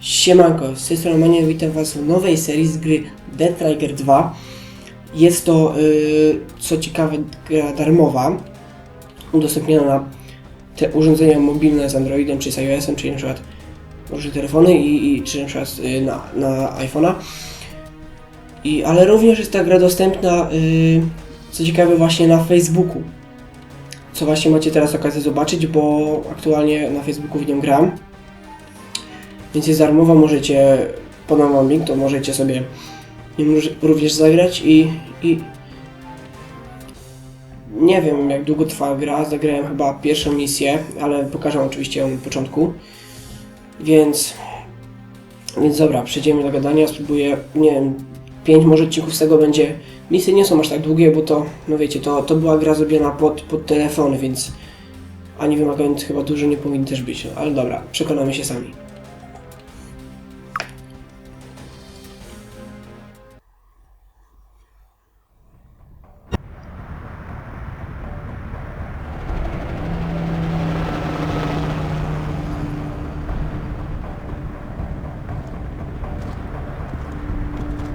Siemanko, z tej strony witam was w nowej serii z gry Dead Trigger 2. Jest to, yy, co ciekawe, gra darmowa, udostępniona na te urządzenia mobilne z Androidem czy z iOS-em, czyli na przykład może telefony i, i czy na przykład yy, na, na iPhone'a. I, ale również jest ta gra dostępna, yy, co ciekawe, właśnie na Facebooku. Co właśnie macie teraz okazję zobaczyć, bo aktualnie na Facebooku w nią gram. Więc jest darmowa, możecie, podam wam link, to możecie sobie nim również zagrać i, i nie wiem jak długo trwa gra, zagrałem chyba pierwszą misję, ale pokażę oczywiście ją na początku. Więc, więc dobra, przejdziemy do gadania, spróbuję, nie wiem, 5 może odcinków z tego będzie, misje nie są aż tak długie, bo to, no wiecie, to, to była gra zrobiona pod, pod telefony, więc ani wymagając chyba dużo nie powinny też być, no, ale dobra, przekonamy się sami.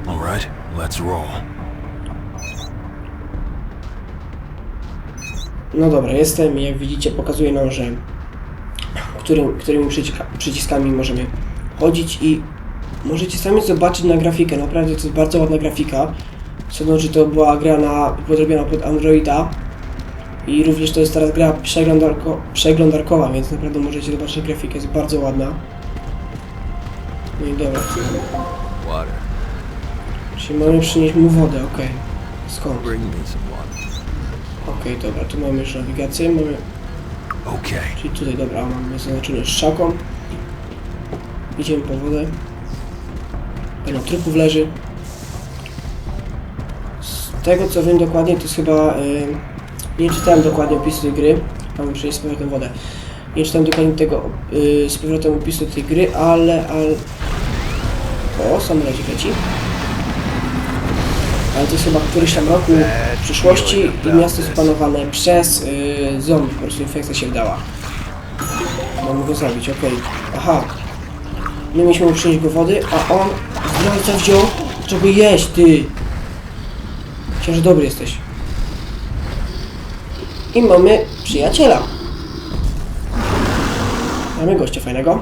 All right, let's roll. No dobra, jestem i jak widzicie pokazuje nam, że którym, którymi przyciska, przyciskami możemy chodzić i możecie sami zobaczyć na grafikę, naprawdę to jest bardzo ładna grafika. Sądzą, że to była gra na, podrobiona pod Androida i również to jest teraz gra przeglądarko, przeglądarkowa, więc naprawdę możecie zobaczyć grafikę, jest bardzo ładna. No i dobra, czyli mamy przynieść mu wodę, okej. Skąd? Okej, dobra, tu mamy już nawigację, mamy Okay. Czyli tutaj, dobra, mamy zaznaczone strzałką. Idziemy po wodę. Pełno trupów leży. Z tego co wiem dokładnie, to jest chyba... y, nie czytałem dokładnie opisu tej gry. Mamy przejść z powrotem wodę. Nie czytałem dokładnie tego y, z powrotem opisu tej gry, ale... ale... O, samolocik leci. Ale to jest chyba któryś tam roku w przyszłości i miasto jest opanowane przez y, zombie, po prostu infekcja się wdała. Mamy go zabić, okej. Aha. My mieliśmy mu przynieść go wody, a on zdrajca wziął, żeby jeść, ty. Myślę, że dobry jesteś. I mamy przyjaciela. Mamy gościa fajnego.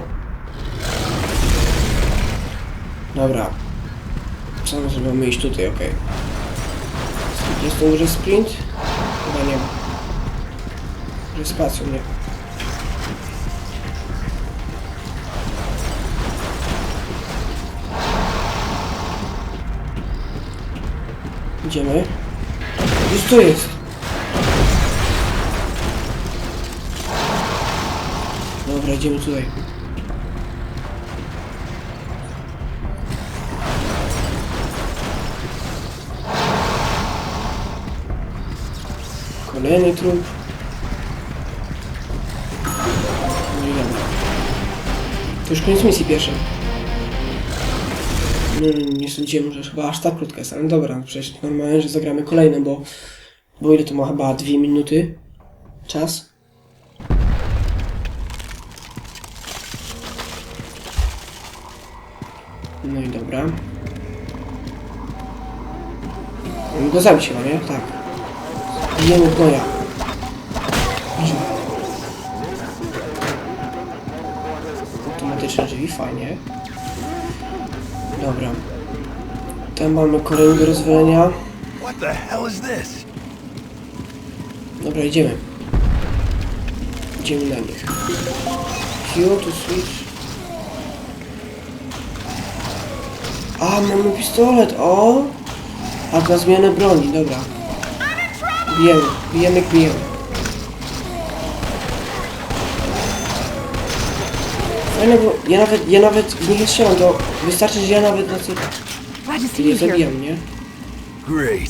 Dobra. Co my mamy iść tutaj, okej. Jest to może sprint? Chyba nie ma. Może spacją, nie. Idziemy. Już tu jest. Dobra, idziemy tutaj. Kolejny trup. No i dobra. To już koniec misji pierwszej. No, nie sądziłem, że chyba aż tak krótka jest, ale dobra, przecież normalnie, że zagramy kolejną, bo... Bo ile to ma chyba dwie minuty? Czas? No i dobra. Go zabić chyba, nie? Tak. Bijemy. Dobrze. Automatyczne drzwi, fajnie. Dobra. Tam mamy kolejny do rozwalenia. Dobra, idziemy. Idziemy na nich. Q to switch. A, mamy pistolet, o! A na zmianę broni, dobra. Bijemy, bijemy, bijemy. Fajne, bo ja nawet, ja nawet w nich nie strzelam, to wystarczy, że ja nawet na co Glad to see nie you here. zabijam, nie? Great.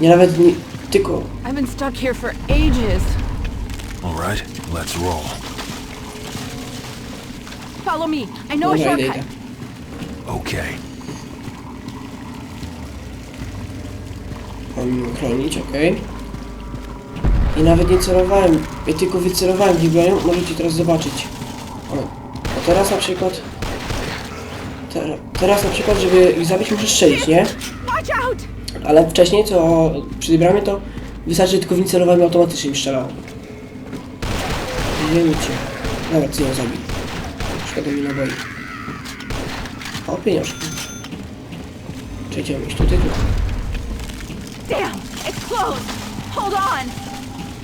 Ja nawet nie, tylko I've been stuck here for ages. All right, let's roll. Follow me. I know a Dobra, idę, shortcut. idę. Okay. Mam chronić, okej. I nawet nie celowałem, ja tylko wycelowałem Librarium, możecie teraz zobaczyć. O, a teraz na przykład... Ter, teraz na przykład, żeby ich zabić muszę strzelić, nie? Ale wcześniej, to przy bramie, to wystarczy, że tylko w celowałem automatycznie mi strzelało. Nie cię. Dobra, ty ją zabij. Szkoda mi naboi. O, pieniążki. Czy idziemy iść tutaj? Tu. Damn, it's closed. Hold on.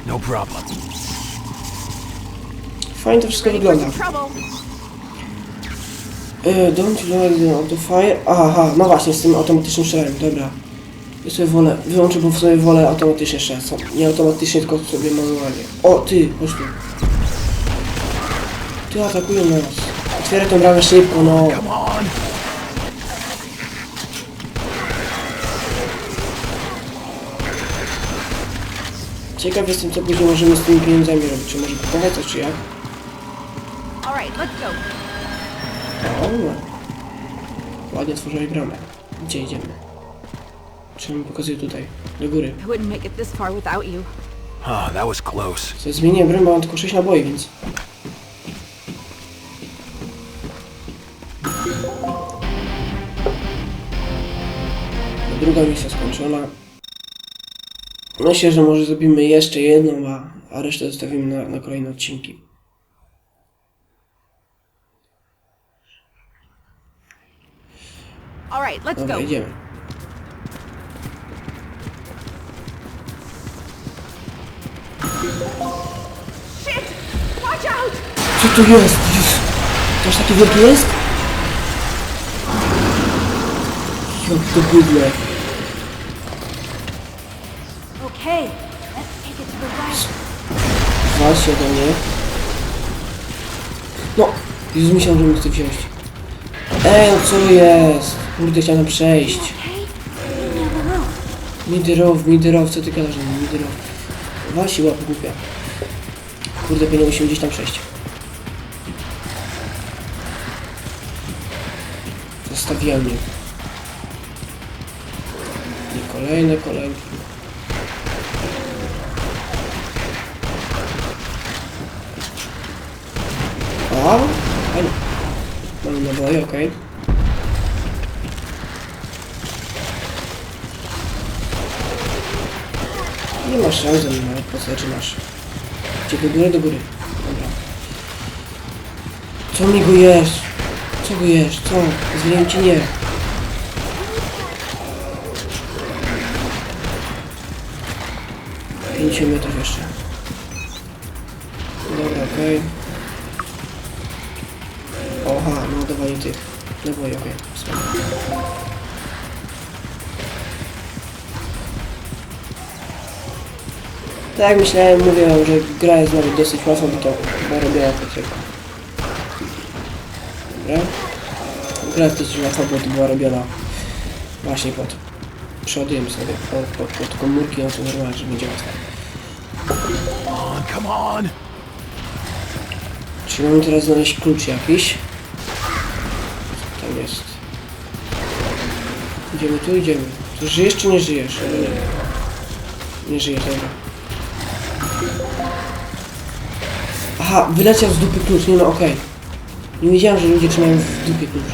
No problem. Fajnie to wszystko wygląda. E, don't load the auto fire. Aha, no właśnie, z tym automatycznym strzelaniem, dobra. Ja sobie wolę, wyłączę, bo sobie wolę automatycznie sam. Nie automatycznie, tylko sobie manualnie. O, ty, chodź tu. Ty atakują nas. Otwieraj tą bramę szybko, no. Ciekaw jestem, co później możemy z tymi pieniądzami robić. Czy może kupować coś, czy jak? All right, let's go. O, ładnie tworzyłeś bramę. Gdzie idziemy? Czy mi pokazuje tutaj? Do góry. I wouldn't make it this far without you. Ah, that was close. Co zmieniłem bo mam tylko 6 naboi, więc... Druga misja skończona. Myślę, że może zrobimy jeszcze jedną, a, a resztę zostawimy na, na kolejne odcinki. All right, let's Dobra, go. idziemy. Shit! Watch out! Co tu jest? Jezu. To aż taki wielki jest? Jak to bydle. Okay, let's take it to the right. Wal się do mnie. No! Jezu, myślałem, że mi chce wziąć. Ej, no co jest? Kurde, chciałem przejść. Never know. Midyrow, Midyrow, co ty gadasz? Midyrow. Wal się łapy głupia. Kurde, pewnie musimy gdzieś tam przejść. Zostawiłem mnie. I kolejne kolejki. O, fajnie. Mamy naboje, okej. Nie masz szans ze mną, po co zaczynasz? Gdzie do góry, do góry. Dobra. Co mi go jesz? Co go jesz? Co? Zwiem ci nie. Pięćdziesiąt metrów jeszcze. Dobra, okej. Oha, no dawanie tych. Spoko. Tak jak myślałem, mówię wam, że gra jest nawet dosyć łatwa, bo to robiła po tylko. Dobra. Gra jest dosyć łatwa, bo to była robiona właśnie pod... Przeładujemy sobie pod, pod, pod komórki, no to normalnie, że będzie łatwo. Czy mamy teraz znaleźć klucz jakiś? Jest? Idziemy tu, idziemy. Czy żyjesz czy nie żyjesz? Nie. Nie żyjesz, dobra. Aha, wyleciał z dupy klucz, nie no okej. Nie wiedziałem, że ludzie trzymają w dupie klucz.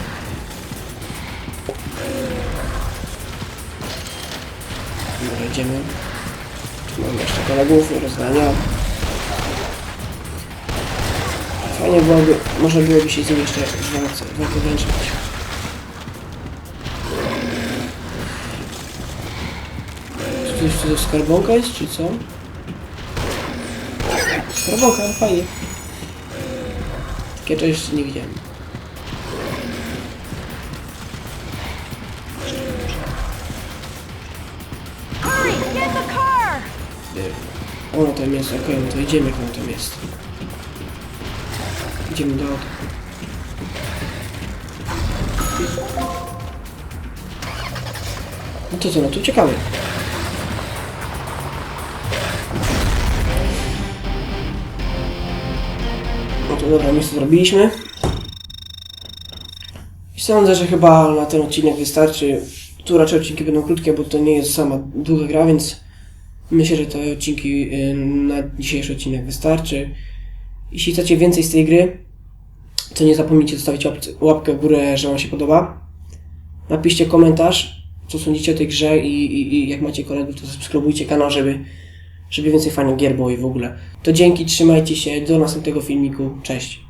Dobra, idziemy. Tu mamy jeszcze kolegów, rozdania. Fajnie byłoby, może byłoby się z nim jeszcze walkę wręczyć. To jeszcze to skarbonka jest, czy co? Skarbonka, ale fajnie. Takiego jeszcze nie widziałem. Ono tam jest, okej, no to idziemy jak ono tam jest. Idziemy do auta. No to co, no to uciekamy. To dobra, to zrobiliśmy. I sądzę, że chyba na ten odcinek wystarczy. Tu raczej odcinki będą krótkie, bo to nie jest sama długa gra, więc Myślę, że te odcinki y, na dzisiejszy odcinek wystarczy. Jeśli chcecie więcej z tej gry, to nie zapomnijcie zostawić łapkę w górę, że Wam się podoba. Napiszcie komentarz, co sądzicie o tej grze i, i, i jak macie kolegów, to subskrybujcie kanał, żeby, żeby więcej fajnych gier było i w ogóle. To dzięki, trzymajcie się, do następnego filmiku, cześć.